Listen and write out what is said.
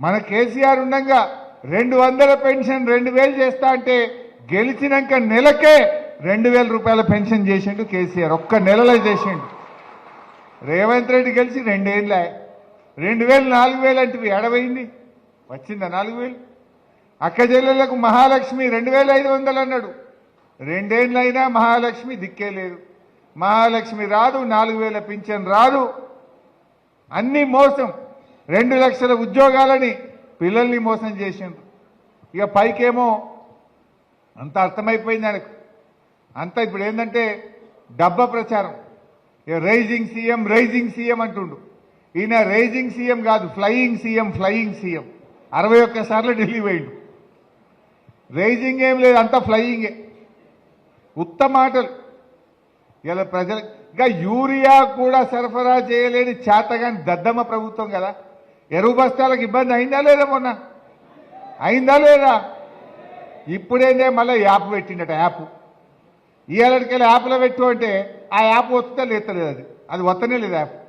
మన కేసీఆర్ ఉండగా రెండు వందల పెన్షన్ రెండు వేలు చేస్తా అంటే గెలిచినాక నెలకే రెండు వేల రూపాయల పెన్షన్ చేసిండు కేసీఆర్. ఒక్క నెలలో చేసిండు. రేవంత్ రెడ్డి గెలిచి రెండేళ్ళ. రెండు వేలు నాలుగు వేలు అంటే ఎడవైంది వచ్చిందా నాలుగు వేలు? అక్క చెల్లెలకు మహాలక్ష్మి రెండు వేల ఐదు వందలు అన్నాడు. రెండేళ్ళైనా మహాలక్ష్మి దిక్కే లేదు. మహాలక్ష్మి రాదు నాలుగు వేల పింఛన్ రాదు. అన్ని మోసం. రెండు లక్షల ఉద్యోగాలని పిల్లల్ని మోసం చేసిండ్రు. ఇక పైకేమో అంత అర్థమైపోయింది ఆయనకు. అంత ఇప్పుడు ఏంటంటే డబ్బా ప్రచారం. ఇక రైజింగ్ సీఎం రైజింగ్ సీఎం అంటుండు. ఈయన రైజింగ్ సీఎం కాదు ఫ్లయింగ్ సీఎం ఫ్లయింగ్ సీఎం. అరవై ఒక్కసార్లు ఢిల్లీ పోయిండు. రైజింగ్ ఏం లేదు అంతా ఫ్లయింగే. ఉత్త మాటలు. ఇలా ప్రజలు ఇంకా యూరియా కూడా సరఫరా చేయలేని చేతగాని దద్దమ్మ ప్రభుత్వం కదా. ఎరువు బస్తాలకు ఇబ్బంది అయిందా లేదా మొన్న? అయిందా లేదా? ఇప్పుడేందే మళ్ళీ యాప్ పెట్టిండట యాప్. ఇవాళకెళ్ళి యాప్లో పెట్టు అంటే ఆ యాప్ వస్తుందా లేతలేదు అది. అది వస్తనే లేదు యాప్.